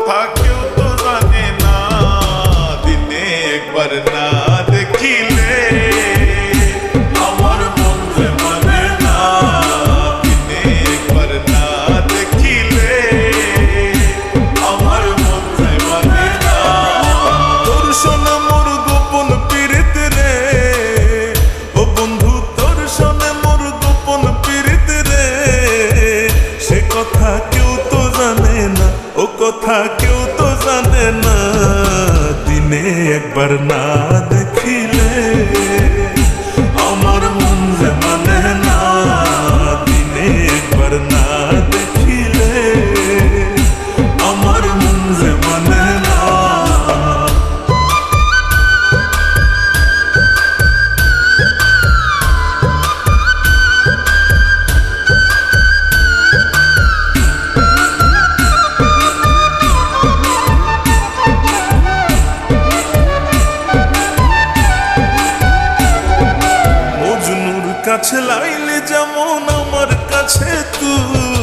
কথা কেউ তো জানে না দিনে একবার না দেখিলে আমার মন যে মানে না দিনে একবার না দেখিলে আমার মন মানে না তোর শোনা গোপন পীড়িত রে। ও বন্ধু, তোর শোনা মোর পীড়িত রে। সে কথা কথা কেউ তো জানে না দিনে একবার না দেখিলে কাছে লাইলে যেমন আমার কাছে তুই।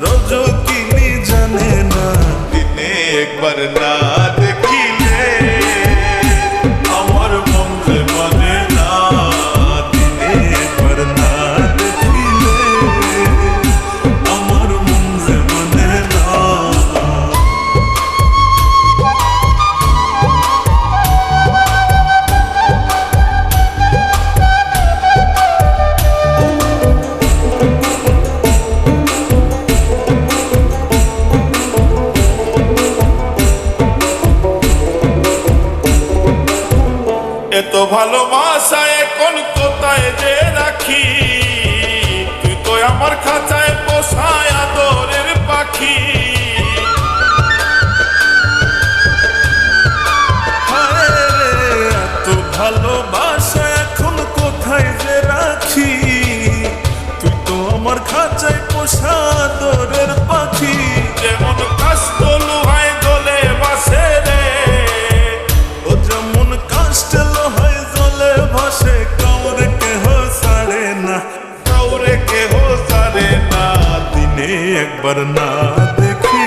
रोजो की जाने ना। दिने एक बार ना। ভালোবাসায় কোন কোথায় যে রাখি? তুই তো আমার খাঁচায় পোষায় আদরের পাখি। এত ভালোবাসা এখন কোথায় যে রাখি? তুই তো আমার খাঁচায় পোষা আদরের পাখি। যেমন না দেখি